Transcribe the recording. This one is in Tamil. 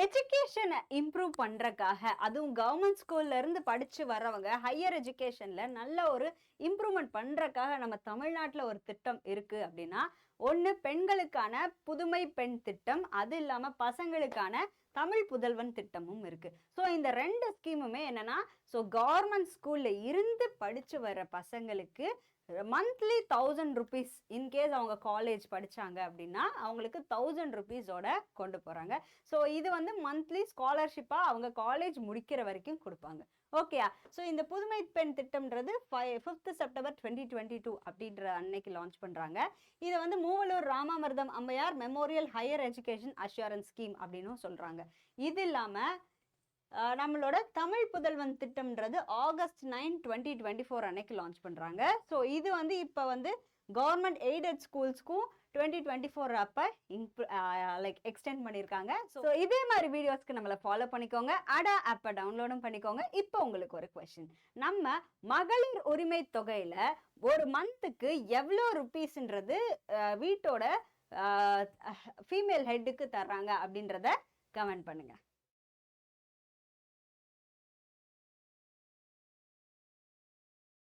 எஜுகேஷனை இம்ப்ரூவ் பண்ணுறக்காக அதுவும் கவர்மெண்ட் ஸ்கூல்ல இருந்து வரவங்க ஹையர் எஜுகேஷனில் நல்ல ஒரு இம்ப்ரூவ்மெண்ட் பண்ணுறக்காக நம்ம தமிழ்நாட்டில் ஒரு திட்டம் இருக்கு அப்படின்னா ஒன்று பெண்களுக்கான புதுமை பெண் திட்டம் அது இல்லாமல் பசங்களுக்கான தமிழ் புதல்வன் திட்டமும் இருக்குது ஸோ இந்த ரெண்டு ஸ்கீமுமே என்னென்னா ஸோ கவர்மெண்ட் ஸ்கூலில் இருந்து படித்து வர பசங்களுக்கு monthly thousand rupees in case அவங்க காலேஜ் படிச்சாங்க அப்படின்னா அவங்களுக்கு தௌசண்ட் ருபீஸோட கொண்டு போகிறாங்க ஸோ இது வந்து மந்த்லி ஸ்காலர்ஷிப்பாக அவங்க காலேஜ் முடிக்கிற வரைக்கும் கொடுப்பாங்க. ஓகேயா ஸோ இந்த புதுமை பெண் திட்டம்ன்றது five fifth September twenty twenty two அப்படின்ற அன்னைக்கு லான்ச் பண்ணுறாங்க இதை வந்து Moovalur Ramamirtham Ammaiyar memorial higher education assurance scheme அப்படின்னும் சொல்கிறாங்க இது இல்லாமல் நம்மளோட Tamil Puthalvan திட்டம்ன்றது August nine twenty twenty four அன்னைக்கு லான்ச் பண்ணுறாங்க ஸோ இது வந்து இப்போ வந்து கவர்மெண்ட் எய்டட் ஸ்கூல்ஸ்க்கும் டுவெண்ட்டி டுவெண்ட்டி ஃபோர் அப்போ லைக் எக்ஸ்டெண்ட் பண்ணியிருக்காங்க ஸோ இதே மாதிரி வீடியோஸ்க்கு நம்மளை ஃபாலோ பண்ணிக்கோங்க. அடா ஆப்பை டவுன்லோடும் பண்ணிக்கோங்க. இப்போ உங்களுக்கு ஒரு கொஷின் நம்ம மகளிர் உரிமை தொகையில் ஒரு மந்த்துக்கு எவ்வளோ ருபீஸ்ன்றது வீட்டோட ஃபீமேல் ஹெட்டுக்கு தர்றாங்க அப்படின்றத கமெண்ட் பண்ணுங்கள்